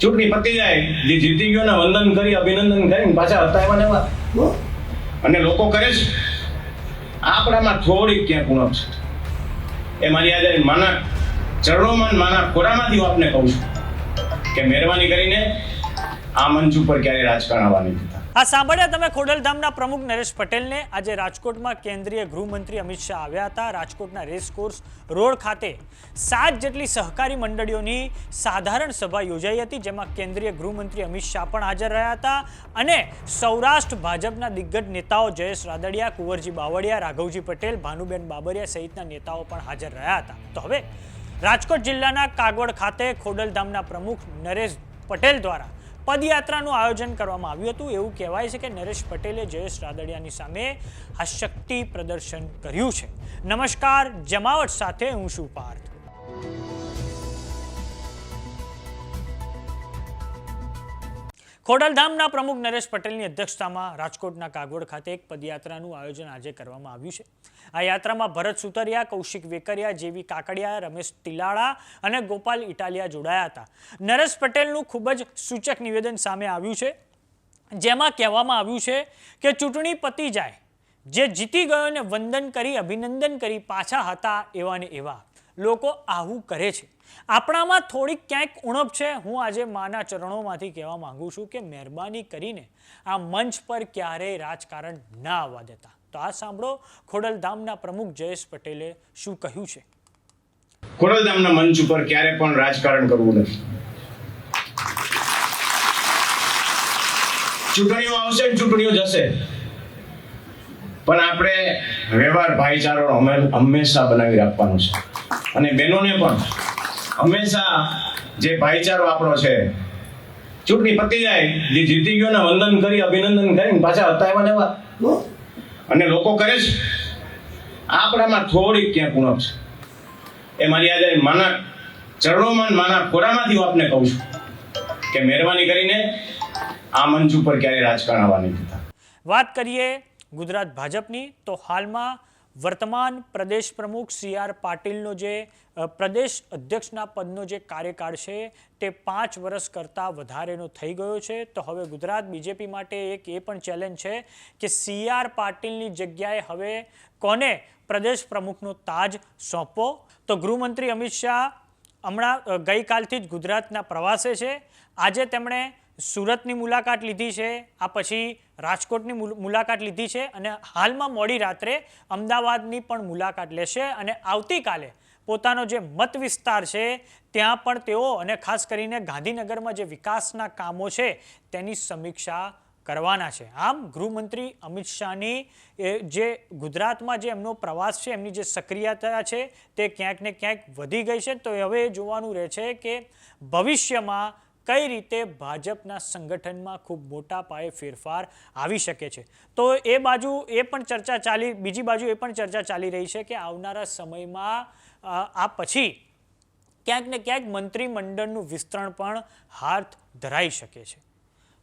ચૂંટણી પતી જાય, જે જીતી ગયો ને વંદન કરી, અભિનંદન કરીને પાછા હતા એમાં. એવા અને લોકો કરે છે. આપણામાં થોડીક ક્યાંક ઉણપ છે. એ મારી આજે માના ચરણોમાં માના ખોરામાંથી હું આપને કહું છું કે, મહેરબાની કરીને આ મંચ ઉપર ક્યારેય રાજકારણ આવવા નહીં આ સાંભળ્યા તમે ખોડલધામના પ્રમુખ નરેશ પટેલને. આજે રાજકોટમાં કેન્દ્રીય ગૃહમંત્રી અમિત શાહ આવ્યા હતા. રાજકોટના રેસકોર્સ રોડ ખાતે સાત જેટલી સહકારી મંડળીઓની સાધારણ સભા યોજાઈ હતી, જેમાં કેન્દ્રીય ગૃહમંત્રી અમિત શાહ પણ હાજર રહ્યા હતા અને સૌરાષ્ટ્ર ભાજપના દિગ્ગજ નેતાઓ જયેશ રાદડિયા, કુંવરજી બાવળિયા, રાઘવજી પટેલ, ભાનુબેન બાબરિયા સહિતના નેતાઓ પણ હાજર રહ્યા હતા. તો હવે રાજકોટ જિલ્લાના કાગવડ ખાતે ખોડલધામના પ્રમુખ નરેશ પટેલ દ્વારા પદયાત્રાનું આયોજન કરવામાં આવ્યું હતું. એવું કહેવાય છે કે નરેશ પટેલે જયેશ રાદડિયાની સામે આ પ્રદર્શન કર્યું છે. નમસ્કાર, જમાવટ સાથે હું છું પાર્થ. ખોડલધામના પ્રમુખ નરેશ પટેલની અધ્યક્ષતામાં રાજકોટના કાગોડ ખાતે એક પદયાત્રાનું આયોજન આજે કરવામાં આવ્યું છે. આ યાત્રામાં ભરત સુતરિયા, કૌશિક વેકરિયા જેવી કાકડિયા, રમેશ તિલાળા અને ગોપાલ ઇટાલિયા જોડાયા હતા. નરેશ પટેલનું ખૂબ જ સૂચક નિવેદન સામે આવ્યું છે. જેમાં કહેવામાં આવ્યું છે કે ચૂંટણી પતી જાય, જે જીતી ગયો ને વંદન કરી, અભિનંદન કરી પાછા હતા એવા ને એવા. લોકો આવું કરે છે. આપણામાં થોડીક ક્યાંક ઉણપ છે. હું આજે માના ચરણોમાંથી કહેવા માંગુ છું કે મહેરબાની કરીને આ મંચ પર ક્યારેય રાજકારણ ના આવવા દેતા. તો આ સાંભળો ખોડલધામના પ્રમુખ જયેશ પટેલે શું કહ્યું છે. ખોડલધામના મંચ ઉપર ક્યારે પણ રાજકારણ કરવું નથી. ચૂંટણીઓ આવશે ચૂંટણીઓ જશે. પણ આપણે વ્યવહાર, ભાઈચારો હમે- હંમેશા બનાવી રાખવાનો છે. અને બહેનોને પણ હંમેશા જે ભાઈચારો આપણો છે, ચૂંટણી પતી જાય, જે જીતી ગયો ને વંદન કરી, અભિનંદન કરીને પાછા હતા એવા ને અને લોકો કરે છે. આપણામાં થોડીક ક્યાંક ઉણપ છે. એ મારી આજે માના ચરણોમાં માના ખોરામાંથી હું આપને કહું છું કે મહેરબાની કરીને આ મંચ ઉપર ક્યારે રાજકારણ આવવા નહીં વાત કરીએ ગુજરાત ભાજપની, તો હાલમાં વર્તમાન પ્રદેશ પ્રમુખ સી આર પાટીલનો જે પ્રદેશ અધ્યક્ષના પદનો જે કાર્યકાળ છે, તે પાંચ વર્ષ કરતાં વધારેનો થઈ ગયો છે. તો હવે ગુજરાત બીજેપી માટે એક એ પણ ચેલેન્જ છે કે સી આર પાટીલની જગ્યાએ હવે કોને પ્રદેશ પ્રમુખનો તાજ સોંપવો? તો ગૃહમંત્રી અમિત શાહ હમણાં ગઈકાલથી જ ગુજરાતના પ્રવાસે છે. આજે તેમણે સુરતની મુલાકાત લીધી છે, આ પછી રાજકોટની મુલ- મુલાકાત લીધી છે અને હાલમાં મોડી રાત્રે અમદાવાદની પણ મુલાકાત લેશે અને આવતીકાલે પોતાનો જે મત વિસ્તાર છે, ત્યાં પણ તેઓ અને ખાસ કરીને ગાંધીનગરમાં જે વિકાસના કામો છે, તેની સમીક્ષા કરવાના છે. આમ ગૃહમંત્રી અમિત શાહની જે ગુજરાતમાં જે એમનો પ્રવાસ છે, એમની જે સક્રિયતા છે, તે ક્યાંક ને ક્યાંક વધી ગઈ છે. તો હવે જોવાનું રહે છે કે ભવિષ્યમાં કઈ રીતે ભાજપના સંગઠનમાં ખૂબ મોટા પાયે ફેરફાર આવી શકે છે. તો એ બાજુ એ પણ ચર્ચા ચાલી, બીજી બાજુ એ પણ ચર્ચા ચાલી રહી છે કે આવનારા સમયમાં આ પછી ક્યાંક ને ક્યાંક મંત્રીમંડળનું વિસ્તરણ પણ હાથ ધરાઈ શકે છે.